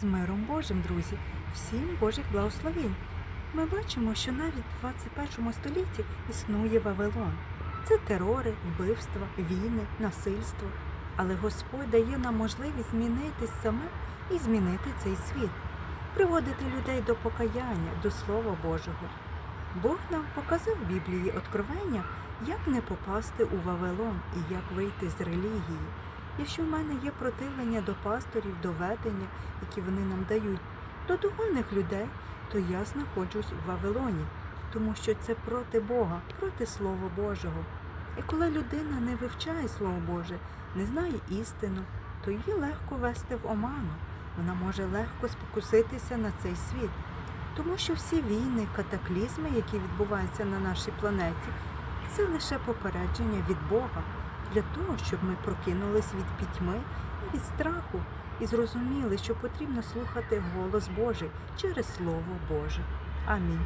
З миром Божим, друзі, всім Божих благословень. Ми бачимо, що навіть в 21 столітті існує Вавилон. Це терори, вбивства, війни, насильство. Але Господь дає нам можливість змінитись самим і змінити цей світ, приводити людей до покаяння, до Слова Божого. Бог нам показав в Біблії откровення, як не попасти у Вавилон і як вийти з релігії. Якщо в мене є противлення до пасторів, до ведення, які вони нам дають, до духовних людей, то я знаходжусь у Вавилоні, тому що це проти Бога, проти Слова Божого. І коли людина не вивчає Слово Боже, не знає істину, то її легко вести в оману. Вона може легко спокуситися на цей світ. Тому що всі війни, катаклізми, які відбуваються на нашій планеті, це лише попередження від Бога для того, щоб ми прокинулись від пітьми і від страху і зрозуміли, що потрібно слухати голос Божий через Слово Боже. Амінь.